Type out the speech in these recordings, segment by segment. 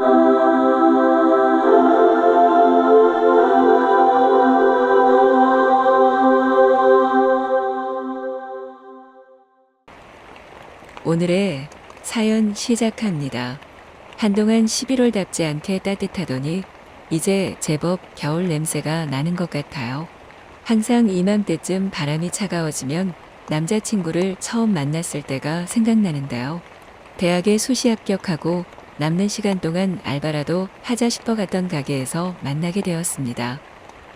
오늘의 사연 시작합니다. 한동안 11월답지 않게 따뜻하더니 이제 제법 겨울 냄새가 나는 것 같아요. 항상 이맘때쯤 바람이 차가워지면 남자친구를 처음 만났을 때가 생각나는데요. 대학에 수시 합격하고 남는 시간 동안 알바라도 하자 싶어 갔던 가게에서 만나게 되었습니다.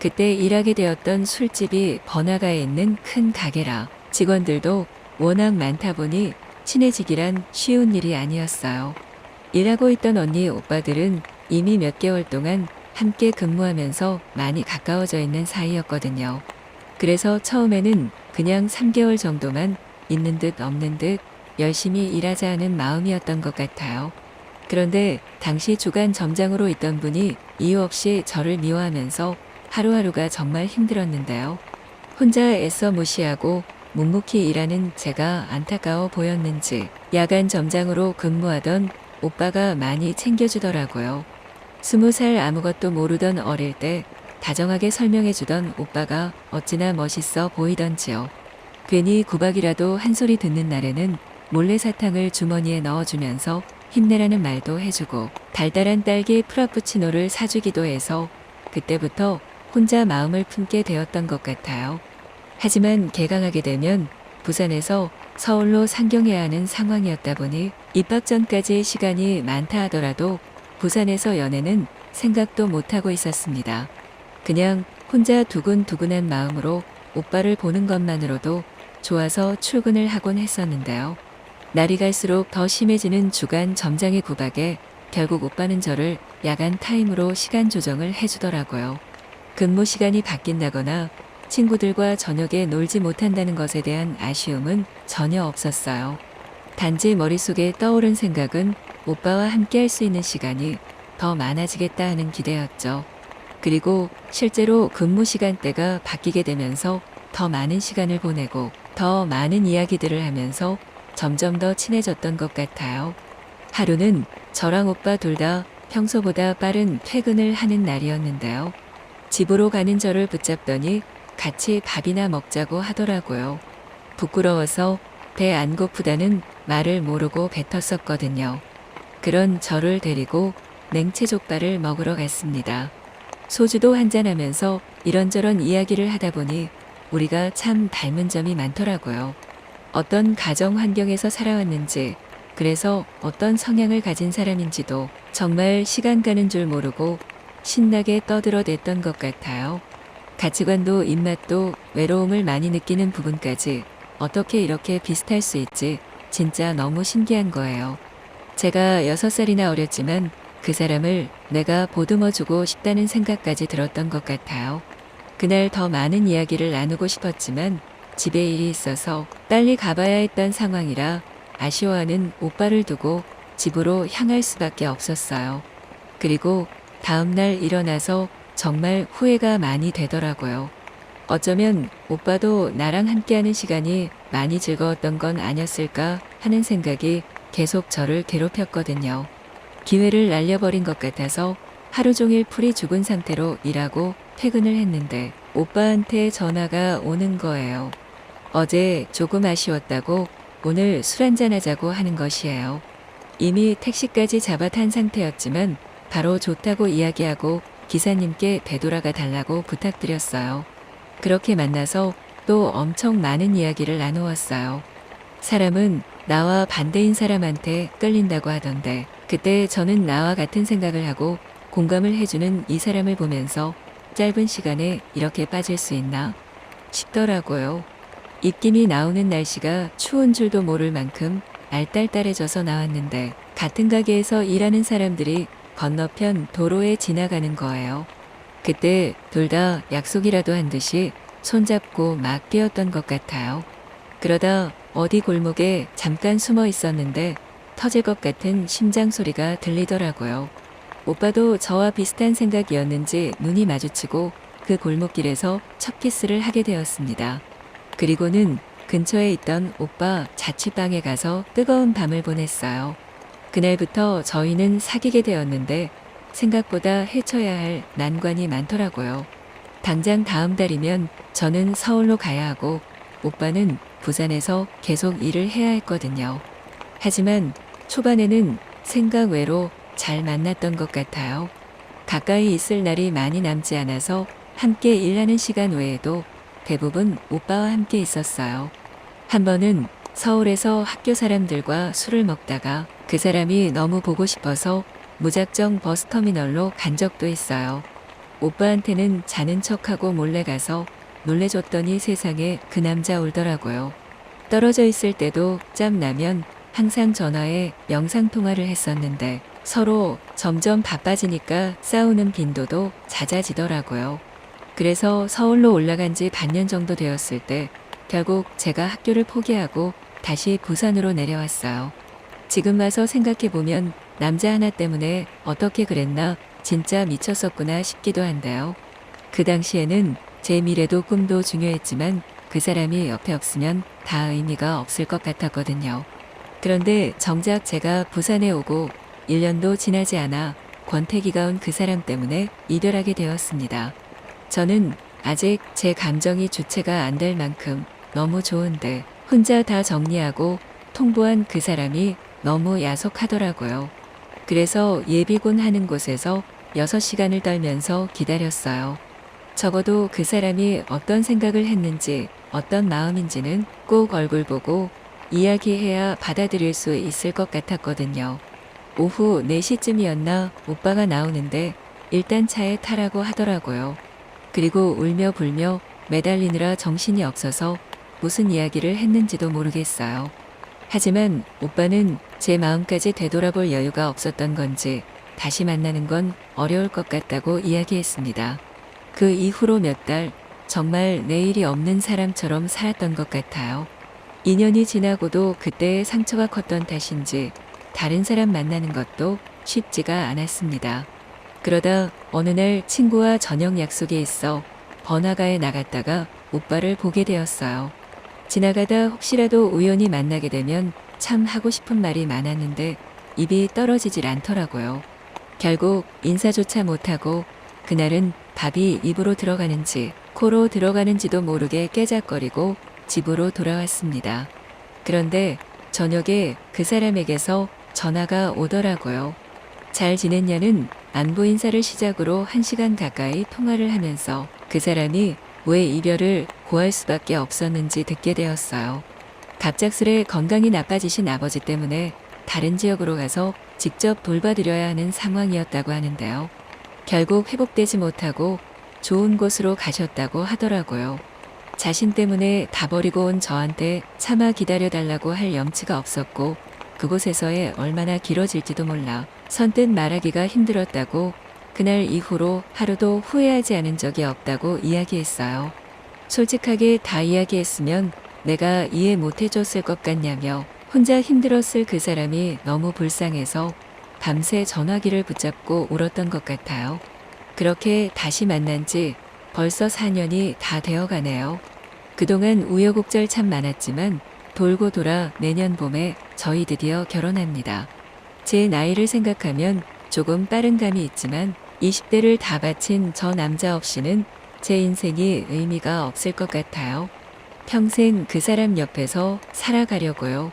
그때 일하게 되었던 술집이 번화가에 있는 큰 가게라 직원들도 워낙 많다 보니 친해지기란 쉬운 일이 아니었어요. 일하고 있던 언니 오빠들은 이미 몇 개월 동안 함께 근무하면서 많이 가까워져 있는 사이였거든요. 그래서 처음에는 그냥 3개월 정도만 있는 듯 없는 듯 열심히 일하자 하는 마음이었던 것 같아요. 그런데 당시 주간 점장으로 있던 분이 이유 없이 저를 미워하면서 하루하루가 정말 힘들었는데요. 혼자 애써 무시하고 묵묵히 일하는 제가 안타까워 보였는지 야간 점장으로 근무하던 오빠가 많이 챙겨주더라고요. 스무 살 아무것도 모르던 어릴 때 다정하게 설명해주던 오빠가 어찌나 멋있어 보이던지요. 괜히 구박이라도 한 소리 듣는 날에는 몰래 사탕을 주머니에 넣어주면서 힘내라는 말도 해주고 달달한 딸기 프라푸치노를 사주기도 해서 그때부터 혼자 마음을 품게 되었던 것 같아요. 하지만 개강하게 되면 부산에서 서울로 상경해야 하는 상황이었다 보니 입학 전까지 시간이 많다 하더라도 부산에서 연애는 생각도 못하고 있었습니다. 그냥 혼자 두근두근한 마음으로 오빠를 보는 것만으로도 좋아서 출근을 하곤 했었는데요. 날이 갈수록 더 심해지는 주간 점장의 구박에 결국 오빠는 저를 야간 타임으로 시간 조정을 해주더라고요. 근무 시간이 바뀐다거나 친구들과 저녁에 놀지 못한다는 것에 대한 아쉬움은 전혀 없었어요. 단지 머릿속에 떠오른 생각은 오빠와 함께 할 수 있는 시간이 더 많아지겠다 하는 기대였죠. 그리고 실제로 근무 시간대가 바뀌게 되면서 더 많은 시간을 보내고 더 많은 이야기들을 하면서 점점 더 친해졌던 것 같아요. 하루는 저랑 오빠 둘 다 평소보다 빠른 퇴근을 하는 날이었는데요. 집으로 가는 저를 붙잡더니 같이 밥이나 먹자고 하더라고요. 부끄러워서 배 안 고프다는 말을 모르고 뱉었었거든요. 그런 저를 데리고 냉채족발을 먹으러 갔습니다. 소주도 한잔하면서 이런저런 이야기를 하다 보니 우리가 참 닮은 점이 많더라고요. 어떤 가정 환경에서 살아왔는지, 그래서 어떤 성향을 가진 사람인지도 정말 시간 가는 줄 모르고 신나게 떠들어댔던 것 같아요. 가치관도 입맛도 외로움을 많이 느끼는 부분까지 어떻게 이렇게 비슷할 수 있지 진짜 너무 신기한 거예요. 제가 여섯 살이나 어렸지만 그 사람을 내가 보듬어주고 싶다는 생각까지 들었던 것 같아요. 그날 더 많은 이야기를 나누고 싶었지만 집에 일이 있어서 빨리 가봐야 했던 상황이라 아쉬워하는 오빠를 두고 집으로 향할 수밖에 없었어요. 그리고 다음날 일어나서 정말 후회가 많이 되더라고요. 어쩌면 오빠도 나랑 함께하는 시간이 많이 즐거웠던 건 아니었을까 하는 생각이 계속 저를 괴롭혔거든요. 기회를 날려버린 것 같아서 하루 종일 풀이 죽은 상태로 일하고 퇴근을 했는데 오빠한테 전화가 오는 거예요. 어제 조금 아쉬웠다고 오늘 술 한잔 하자고 하는 것이에요. 이미 택시까지 잡아 탄 상태였지만 바로 좋다고 이야기하고 기사님께 되돌아가 달라고 부탁드렸어요. 그렇게 만나서 또 엄청 많은 이야기를 나누었어요. 사람은 나와 반대인 사람한테 끌린다고 하던데 그때 저는 나와 같은 생각을 하고 공감을 해주는 이 사람을 보면서 짧은 시간에 이렇게 빠질 수 있나 싶더라고요. 입김이 나오는 날씨가 추운 줄도 모를 만큼 알딸딸해져서 나왔는데 같은 가게에서 일하는 사람들이 건너편 도로에 지나가는 거예요. 그때 둘 다 약속이라도 한 듯이 손잡고 막 뛰었던 것 같아요. 그러다 어디 골목에 잠깐 숨어 있었는데 터질 것 같은 심장 소리가 들리더라고요. 오빠도 저와 비슷한 생각이었는지 눈이 마주치고 그 골목길에서 첫 키스를 하게 되었습니다. 그리고는 근처에 있던 오빠 자취방에 가서 뜨거운 밤을 보냈어요. 그날부터 저희는 사귀게 되었는데 생각보다 헤쳐야 할 난관이 많더라고요. 당장 다음 달이면 저는 서울로 가야 하고 오빠는 부산에서 계속 일을 해야 했거든요. 하지만 초반에는 생각 외로 잘 만났던 것 같아요. 가까이 있을 날이 많이 남지 않아서 함께 일하는 시간 외에도 대부분 오빠와 함께 있었어요. 한 번은 서울에서 학교 사람들과 술을 먹다가 그 사람이 너무 보고 싶어서 무작정 버스터미널로 간 적도 있어요. 오빠한테는 자는 척하고 몰래 가서 놀래줬더니 세상에 그 남자 울더라고요. 떨어져 있을 때도 짬 나면 항상 전화에 영상통화를 했었는데 서로 점점 바빠지니까 싸우는 빈도도 잦아지더라고요. 그래서 서울로 올라간 지 반년 정도 되었을 때 결국 제가 학교를 포기하고 다시 부산으로 내려왔어요. 지금 와서 생각해보면 남자 하나 때문에 어떻게 그랬나 진짜 미쳤었구나 싶기도 한데요. 그 당시에는 제 미래도 꿈도 중요했지만 그 사람이 옆에 없으면 다 의미가 없을 것 같았거든요. 그런데 정작 제가 부산에 오고 1년도 지나지 않아 권태기가 온 그 사람 때문에 이별하게 되었습니다. 저는 아직 제 감정이 주체가 안 될 만큼 너무 좋은데 혼자 다 정리하고 통보한 그 사람이 너무 야속하더라고요. 그래서 예비군 하는 곳에서 6시간을 떨면서 기다렸어요. 적어도 그 사람이 어떤 생각을 했는지 어떤 마음인지는 꼭 얼굴 보고 이야기해야 받아들일 수 있을 것 같았거든요. 오후 4시쯤이었나 오빠가 나오는데 일단 차에 타라고 하더라고요. 그리고 울며 불며 매달리느라 정신이 없어서 무슨 이야기를 했는지도 모르겠어요. 하지만 오빠는 제 마음까지 되돌아볼 여유가 없었던 건지 다시 만나는 건 어려울 것 같다고 이야기했습니다. 그 이후로 몇 달 정말 내일이 없는 사람처럼 살았던 것 같아요. 2년이 지나고도 그때의 상처가 컸던 탓인지 다른 사람 만나는 것도 쉽지가 않았습니다. 그러다 어느 날 친구와 저녁 약속이 있어 번화가에 나갔다가 오빠를 보게 되었어요. 지나가다 혹시라도 우연히 만나게 되면 참 하고 싶은 말이 많았는데 입이 떨어지질 않더라고요. 결국 인사조차 못하고 그날은 밥이 입으로 들어가는지 코로 들어가는지도 모르게 깨작거리고 집으로 돌아왔습니다. 그런데 저녁에 그 사람에게서 전화가 오더라고요. 잘 지냈냐는 안부 인사를 시작으로 한 시간 가까이 통화를 하면서 그 사람이 왜 이별을 고할 수밖에 없었는지 듣게 되었어요. 갑작스레 건강이 나빠지신 아버지 때문에 다른 지역으로 가서 직접 돌봐드려야 하는 상황이었다고 하는데요. 결국 회복되지 못하고 좋은 곳으로 가셨다고 하더라고요. 자신 때문에 다 버리고 온 저한테 차마 기다려달라고 할 염치가 없었고 그곳에서의 얼마나 길어질지도 몰라 선뜻 말하기가 힘들었다고 그날 이후로 하루도 후회하지 않은 적이 없다고 이야기했어요. 솔직하게 다 이야기했으면 내가 이해 못 해줬을 것 같냐며 혼자 힘들었을 그 사람이 너무 불쌍해서 밤새 전화기를 붙잡고 울었던 것 같아요. 그렇게 다시 만난 지 벌써 4년이 다 되어 가네요. 그동안 우여곡절 참 많았지만 돌고 돌아 내년 봄에 저희 드디어 결혼합니다. 제 나이를 생각하면 조금 빠른 감이 있지만 20대를 다 바친 저 남자 없이는 제 인생이 의미가 없을 것 같아요. 평생 그 사람 옆에서 살아가려고요.